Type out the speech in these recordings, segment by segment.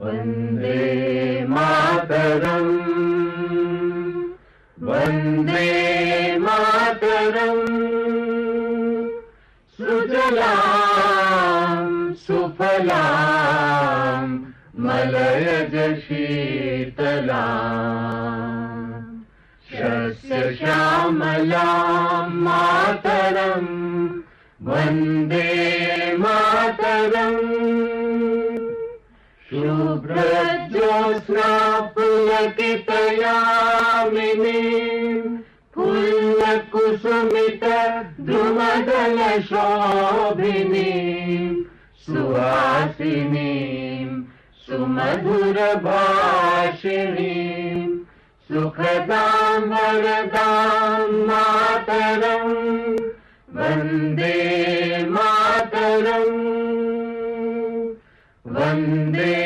वन्दे मातरम्। वन्दे मातरम्। सुजलां सुफलां मलयज शीतलाम् शस्यश्यामलां मातरम्। वन्दे मातरम् पुलकितयामिनी फुल्लकुसुमित द्रुमदलशोभिनी सुहासिनीं सुमधुरभाषिणीं। सुखदां वरदां मातरम् वन्दे मातरम्। वन्दे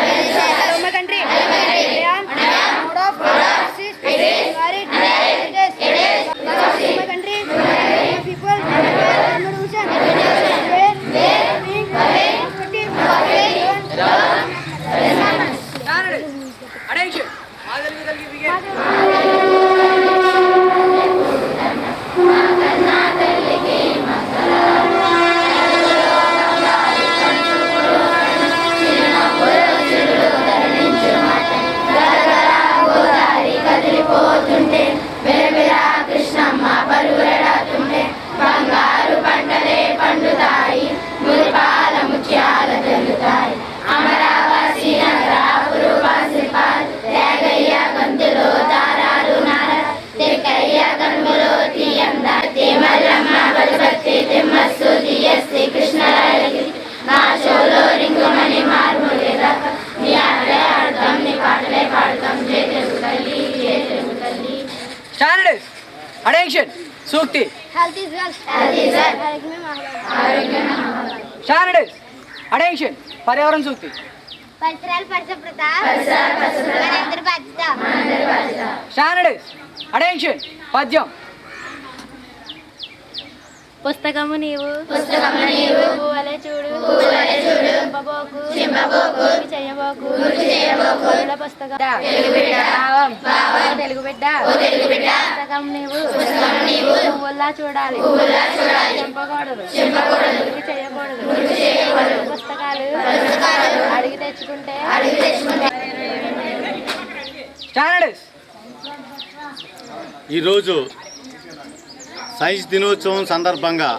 Hallelujah. ఆరోగ్యమే మహాభాగ్యం. Standards. Attention. పర్యావరణ సూక్తి స్టాండర్డ్స్ అటెన్షన్ పద్యం పుస్తకము నీవు. పుస్తకము నీవు. పువ్వలే చూడు. పువ్వలే చూడు. చింపబోకు. చింపబోకు. చేయబోకు. చేయబోకు. పూల పుస్తకం. తెలుగు బిడ్డ భావం భావం తెలుగు బిడ్డ తెలుగు బిడ్డ పుస్తకం నీవు. పుస్తకం నీవు. పువ్వుల్లా చూడాలి. పువ్వుల్లా చూడాలి. చింపకూడదు. చింపకూడదు. మురికి చేయకూడదు. పుస్తకాలు పుస్తకాలు. అడిగి తెచ్చుకుంటే అడిగి తెచ్చుకుంటే. ఈరోజు సైన్స్ దినోత్సవం సందర్భంగా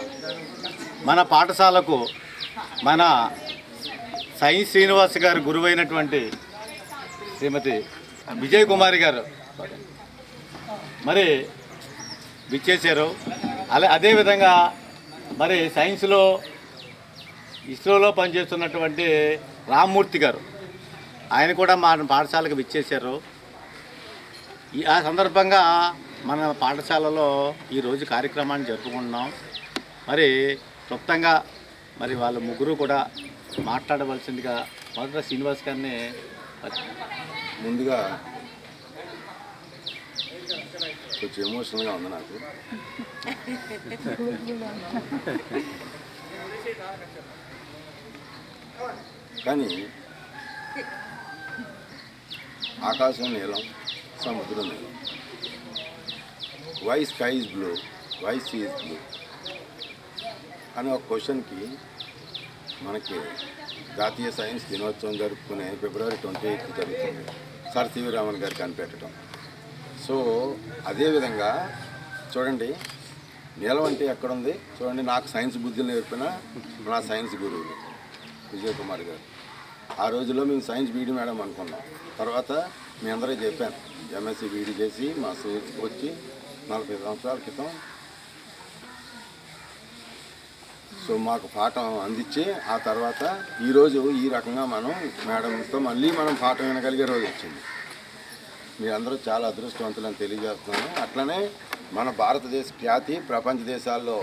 మన పాఠశాలకు మన సైన్స్ శ్రీనివాస్ గారు గురువైనటువంటి శ్రీమతి విజయ్ కుమారి గారు. మరి విచ్చేశారు. అలా అదేవిధంగా మరి సైన్స్లో ఇస్రోలో పనిచేస్తున్నటువంటి రామ్మూర్తి గారు ఆయన కూడా మా పాఠశాలకు విచ్చేశారు. ఈ ఆ సందర్భంగా మన పాఠశాలలో ఈరోజు కార్యక్రమాన్ని జరుపుకుంటున్నాం. మరి క్లుప్తంగా మరి వాళ్ళ ముగ్గురు కూడా మాట్లాడవలసిందిగా మొదట శ్రీనివాస్ గారిని ముందుగా కొంచెం ఎమోషనల్గా ఉంది నాకు. కానీ ఆకాశం నీలం సముద్రం నీలం. Why sky is blue why sea is blue అనే ఒక క్వశ్చన్కి మనకి జాతీయ సైన్స్ దినోత్సవం జరుపుకునే ఫిబ్రవరి ట్వంటీ ఎయిత్ జరుగుతుంది. సార్ సివి రామన్ గారు కనిపెట్టడం. సో అదేవిధంగా చూడండి నీలం అంటే ఎక్కడుంది? చూడండి నాకు సైన్స్ బుద్ధులు నేర్పిన నా సైన్స్ గురువులు విజయ్ కుమార్ గారు. ఆ రోజుల్లో మేము సైన్స్ బీడీ మేడం అనుకున్నాం. తర్వాత మీ అందరూ చెప్పాను. ఎంఎస్సి బీడీ చేసి మా వచ్చి నలభై సంవత్సరాల క్రితం. సో మాకు పాఠం అందించి ఆ తర్వాత ఈరోజు ఈ రకంగా మనం మేడంతో మళ్ళీ మనం పాఠం వినగలిగే రోజు వచ్చింది. మీరందరూ చాలా అదృష్టవంతులని తెలియజేస్తున్నాను. అట్లనే మన భారతదేశ ఖ్యాతి ప్రపంచ దేశాల్లో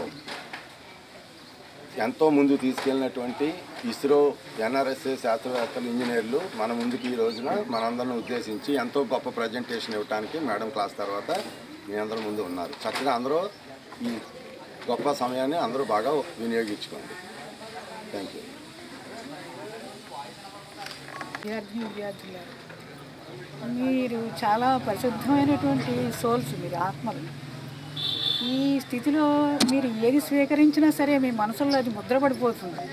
ఎంతో ముందు తీసుకెళ్ళినటువంటి ఇస్రో ఎన్ఆర్ఎస్ఏ శాస్త్రవేత్తలు ఇంజనీర్లు మన ముందుకు ఈ రోజున మనందరిని ఉద్దేశించి ఎంతో గొప్ప ప్రజెంటేషన్ ఇవ్వడానికి మేడం క్లాస్ తర్వాత మీ ముందు ఉన్నారు. చక్కగా అందరూ ఈ గొప్ప సమయాన్ని అందరూ బాగా వినియోగించుకోండి. థ్యాంక్ యూ విద్యార్థి విద్యార్థులారు మీరు చాలా పరిశుద్ధమైనటువంటి సోల్స్ మీరు ఆత్మలు. ఈ స్థితిలో మీరు ఏది స్వీకరించినా సరే మీ మనసులో అది ముద్రపడిపోతుంది.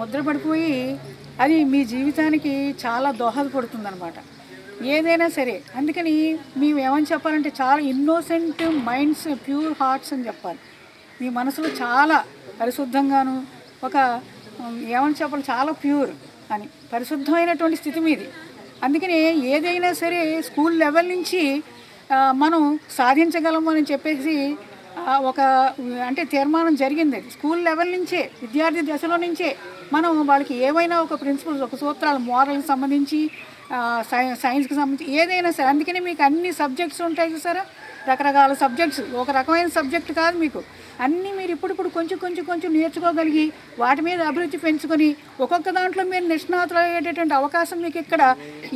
ముద్రపడిపోయి అది మీ జీవితానికి చాలా దోహదపడుతుంది అనమాట ఏదైనా సరే. అందుకని మేము ఏమని చెప్పాలంటే చాలా ఇన్నోసెంట్ మైండ్స్ ప్యూర్ హార్ట్స్ అని చెప్పాలి. మీ మనసులో చాలా పరిశుద్ధంగాను ఒక ఏమని చెప్పాలి చాలా ప్యూర్ అని పరిశుద్ధమైనటువంటి స్థితి మీది. అందుకని ఏదైనా సరే స్కూల్ లెవెల్ నుంచి మనం సాధించగలము అని చెప్పేసి ఒక అంటే తీర్మానం జరిగింది. స్కూల్ లెవెల్ నుంచే విద్యార్థి దశలో నుంచే మనం వాళ్ళకి ఏవైనా ఒక ప్రిన్సిపల్స్ ఒక సూత్రాలు మోరల్కి సంబంధించి సై సైన్స్కి సంబంధించి ఏదైనా సరే అందుకని మీకు అన్ని సబ్జెక్ట్స్ ఉంటాయి చూసారా? రకరకాల సబ్జెక్ట్స్ ఒక రకమైన సబ్జెక్ట్ కాదు మీకు. అన్నీ మీరు ఇప్పుడిప్పుడు కొంచెం కొంచెం కొంచెం నేర్చుకోగలిగి వాటి మీద అభిరుచి పెంచుకొని ఒక్కొక్క దాంట్లో మీరు నిష్ణాతులు అయ్యేటటువంటి అవకాశం మీకు ఇక్కడ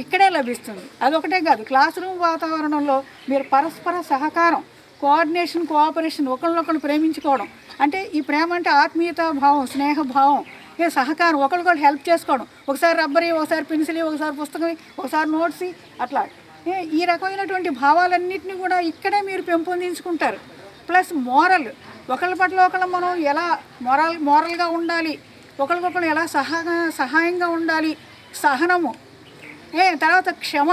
ఇక్కడే లభిస్తుంది. అదొకటే కాదు క్లాస్ రూమ్ వాతావరణంలో మీరు పరస్పర సహకారం కోఆర్డినేషన్ కోఆపరేషన్ ఒకరినొకరు ప్రేమించుకోవడం. అంటే ఈ ప్రేమ అంటే ఆత్మీయత భావం స్నేహ భావం ఏ సహకారం ఒకరికొకరు హెల్ప్ చేసుకోవడం. ఒకసారి రబ్బరి ఒకసారి పెన్సిల్ ఒకసారి పుస్తకం ఒకసారి నోట్స్ అట్లా. ఏ ఈ రకమైనటువంటి భావాలన్నింటినీ కూడా ఇక్కడే మీరు పెంపొందించుకుంటారు. ప్లస్ మోరల్ ఒకళ్ళ పట్ల ఒకళ్ళు మనం ఎలా మొరల్ మోరల్గా ఉండాలి ఒకరికొకరు ఎలా సహా సహాయంగా ఉండాలి సహనము. ఏ తర్వాత క్షమ.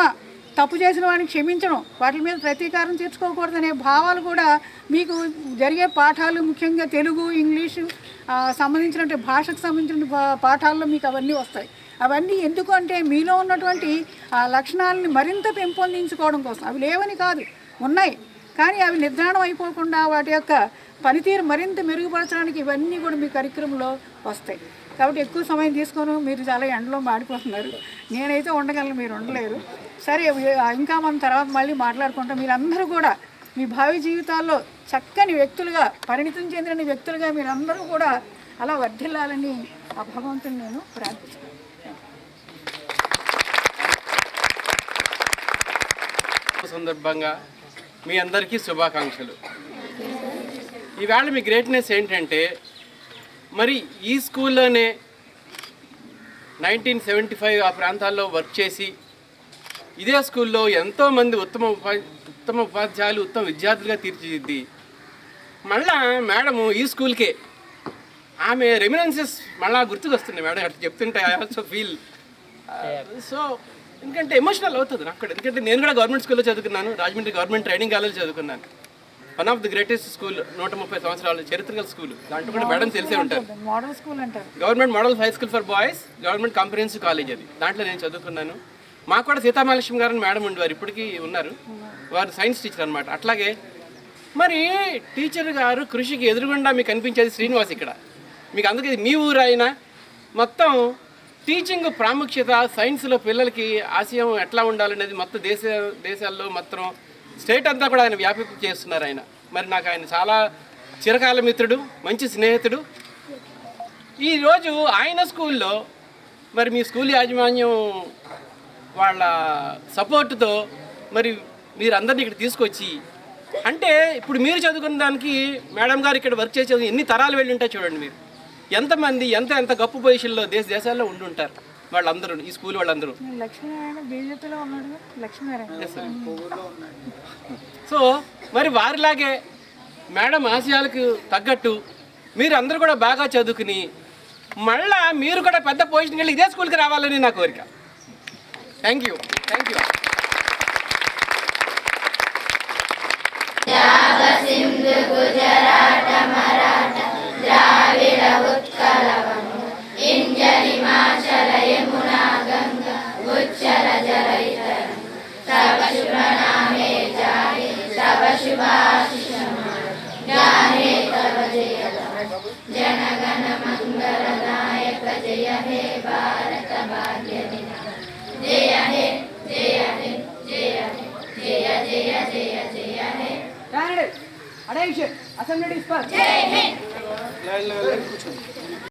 తప్పు చేసిన వాడిని క్షమించడం వాటి మీద ప్రతీకారం తీర్చుకోకూడదనే భావాలు కూడా మీకు జరిగే పాఠాలు ముఖ్యంగా తెలుగు ఇంగ్లీషు సంబంధించిన సంబంధించినటువంటి భాషకు సంబంధించిన పాఠాల్లో మీకు అవన్నీ వస్తాయి. అవన్నీ ఎందుకు అంటే మీలో ఉన్నటువంటి ఆ లక్షణాలని మరింత పెంపొందించుకోవడం కోసం. అవి లేవని కాదు ఉన్నాయి. కానీ అవి నిర్ధారణ అయిపోకుండా వాటి యొక్క పనితీరు మరింత మెరుగుపరచడానికి ఇవన్నీ కూడా మీ కార్యక్రమంలో వస్తాయి. కాబట్టి ఎక్కువ సమయం తీసుకొని మీరు చాలా ఎండలో మాడిపోతున్నారు. నేనైతే ఉండగలను మీరు ఉండలేరు. సరే ఇంకా మనం తర్వాత మళ్ళీ మాట్లాడుకుంటాం. మీరందరూ కూడా మీ భావి జీవితాల్లో చక్కని వ్యక్తులుగా పరిణితం చెందిన వ్యక్తులుగా మీరందరూ కూడా అలా వర్ధిల్లాలని ఆ భగవంతుని నేను ప్రార్థించాను సందర్భంగా మీ అందరికీ శుభాకాంక్షలు. ఈవేళ మీ గ్రేట్నెస్ ఏంటంటే మరి ఈ స్కూల్లోనే నైన్టీన్ సెవెంటీ ఫైవ్ ఆ ప్రాంతాల్లో వర్క్ చేసి ఇదే స్కూల్లో ఎంతోమంది ఉత్తమ ఉపా ఉత్తమ ఉపాధ్యాయులు ఉత్తమ విద్యార్థులుగా తీర్చిదిద్ది. మళ్ళా మేడము ఈ స్కూల్కే. ఆమె రెమినెన్సెస్ మళ్ళా గుర్తుకొస్తున్నాయి మేడం అట్లా చెప్తుంటే ఐ ఆల్సో ఫీల్ సో ఎందుకంటే ఎమోషనల్ అవుతుంది నాకు ఎందుకంటే నేను కూడా గవర్నమెంట్ స్కూల్లో చదువుకున్నాను రాజమండ్రి గవర్నమెంట్ ట్రైనింగ్ కాలేజ్ చదువుకున్నాను. One of the greatest school నూట ముప్పై సంవత్సరాల చరిత్ర గల స్కూల్ దాంట్లో కూడా మేడం తెలిసే ఉంటారు. మోడల్ స్కూల్ అంటారు. Government model high school for boys government comprehensive college అది. దాంట్లో నేను చదువుకున్నాను. మాకు కూడా సీతామహాలక్ష్మి గారు అని మేడం ఉండేవారు ఇప్పటికీ ఉన్నారు. వారు సైన్స్ టీచర్ అనమాట అట్లాగే మరి టీచర్ గారు కృషికి ఎదురుగుండా మీకు కనిపించేది శ్రీనివాస్ ఇక్కడ. మీకు అందుకే మీ ఊరు అయినా మొత్తం టీచింగ్ ప్రాముఖ్యత సైన్స్లో పిల్లలకి ఆశయం ఎట్లా ఉండాలనేది మొత్తం దేశ దేశాల్లో మొత్తం స్టేట్ అంతా కూడా ఆయన వ్యాపింప చేస్తున్నారు ఆయన. మరి నాకు ఆయన చాలా చిరకాల మిత్రుడు మంచి స్నేహితుడు. ఈరోజు ఆయన స్కూల్లో మరి మీ స్కూల్ యాజమాన్యం వాళ్ళ సపోర్టుతో మరి మీరు అందరినీ ఇక్కడ తీసుకొచ్చి అంటే ఇప్పుడు మీరు చదువుకున్న దానికి మేడం గారు ఇక్కడ వర్క్ చేసేది ఎన్ని తరాలు వెళ్ళి ఉంటాయి చూడండి మీరు. ఎంతమంది ఎంత ఎంత గొప్ప పొజిషన్లో దేశ దేశాల్లో ఉండి ఉంటారు. వాళ్ళందరూ ఈ స్కూల్ వాళ్ళందరూ. సో మరి వారిలాగే మేడం ఆశయాలకు తగ్గట్టు మీరు అందరూ కూడా బాగా చదువుకుని మళ్ళా మీరు కూడా పెద్ద పొజిషన్కి వెళ్ళి ఇదే స్కూల్కి రావాలని నా కోరిక. Thank you thank you Candidates, attention, assembly